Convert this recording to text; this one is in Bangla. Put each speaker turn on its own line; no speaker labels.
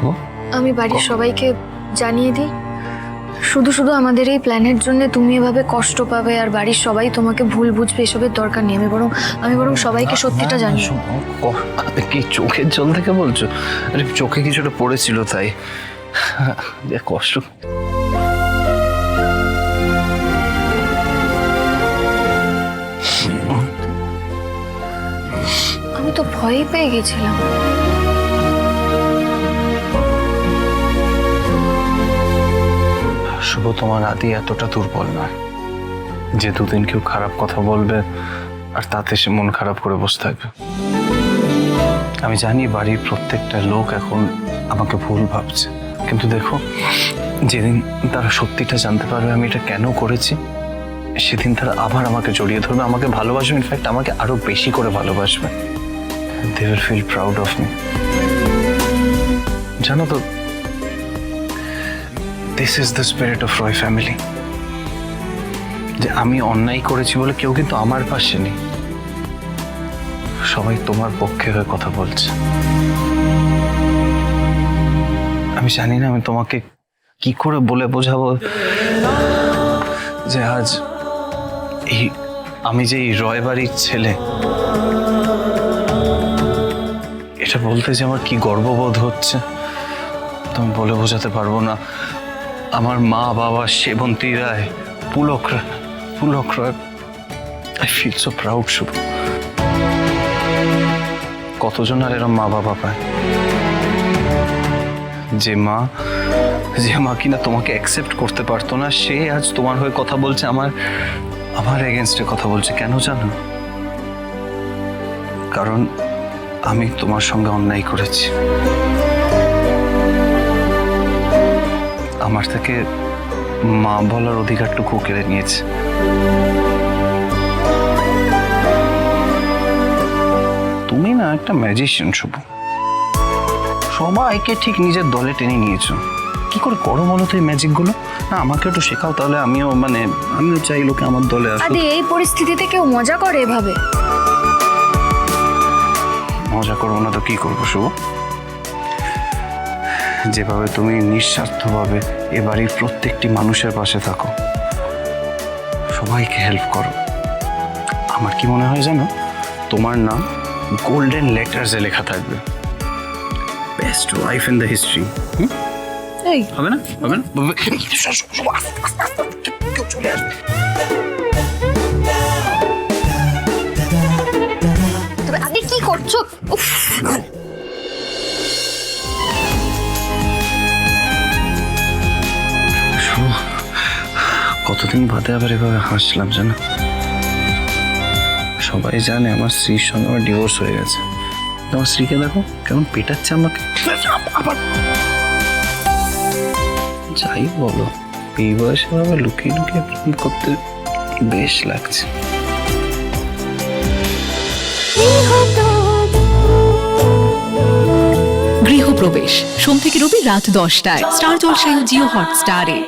শুভ
আমি বাড়ির সবাইকে জানিয়ে দিই শুধু শুধু আমাদের এই প্ল্যানের জন্য তুমি এভাবে কষ্ট পাবে আর বাড়ির সবাই তোমাকে ভুল বুঝবে এসবের দরকার নেই। আমি বরং আমি বরং সবাইকে সত্যিটা জানি
কি? চোখের জল থেকে বলছো? আরে চোখে কিছুটা পড়েছিল তাই। কষ্ট।
আমি তো ভয় পেয়ে গেছিলাম।
শুভ তোমার আদি এতটা দুর্বল নয়। যে দুদিন কেউ খারাপ কথা বলবে, আর তাতে সে মন খারাপ করে বসে থাকবে। আমি জানি বাড়ির প্রত্যেকটা লোক এখন আমাকে ভুল ভাবছে। কিন্তু দেখো, যেদিন তারা সত্যিটা জানতে পারবে আমি এটা কেন করেছি, সেদিন তারা আবার আমাকে জড়িয়ে ধরবে, আমাকে ভালোবাসবে ইনফ্যাক্ট আমাকে আরও বেশি করে ভালোবাসবে। They will feel proud of me জানো তো this is the spirit of Roy family যে আমি অন্যায় করেছি বলে কেউ কিন্তু আমার পাশে নেই। সবাই তোমার পক্ষে হয়ে কথা বলছে। আমি জানি না আমি তোমাকে কি করে বলে বোঝাবো। যে আজ এই আমি যে এই রয় বাড়ির ছেলে, এটা বলতে যে আমার কি গর্ববোধ হচ্ছে, তুমি বলে বোঝাতে পারব না। আমার মা বাবা Sebanti Roy, Pulak Roy Pulak Roy I feel so proud শুভ। কতজন আর এরম মা বাবা পায়? যে মা যে মা কিনা তোমাকে অ্যাকসেপ্ট করতে পারতো না, সে আজ তোমার হয়ে কথা বলছে, আমার আমার এগেনস্টে কথা বলছে, কেন জানো? কারণ আমি তোমার সঙ্গে অন্যায় করেছি। আমার থেকে মা বলার অধিকারটুকু কেড়ে নিয়েছে। তুমি না একটা ম্যাজিশিয়ান শুভ। সবাইকে ঠিক নিজের দলে টেনে নিয়েছো। কি করে করো বলো তো এই ম্যাজিকগুলো না আমাকে একটু শেখাও তাহলে আমিও মানে আমিও চাই লোকে আমার দলে আসুক।
আদি এই পরিস্থিতিতে কেউ মজা করে এভাবে?
মজা করব না তো কি করব শুভ? যেভাবে তুমি নিঃস্বার্থভাবে এ বাড়ির প্রত্যেকটি মানুষের পাশে থাকো সবাইকে হেল্প করো। আমার কি মনে হয় জানো? তোমার নাম গোল্ডেন লেটার্সে লেখা থাকবে। Best wife in the history হবে না? হবে না? চলে আসবে
তবে আদি কি করছ? উফ।
কতদিন বাদে আবার এভাবে হাসলাম জানো সবাই জানে আমার স্ত্রীর সঙ্গে আমার ডিভোর্স হয়ে গেছে। তোমার স্ত্রীকে দেখো, কেমন পেটাচ্ছে আমাকে। আবার যাই বলো, এই বয়সে আবার লুকিয়ে লুকিয়ে প্রেম করতে বেশ লাগছে।
গৃহপ্রবেশ। সোম থেকে রবি রাত দশটায়। স্টার জলসায় জিও হটস্টারে।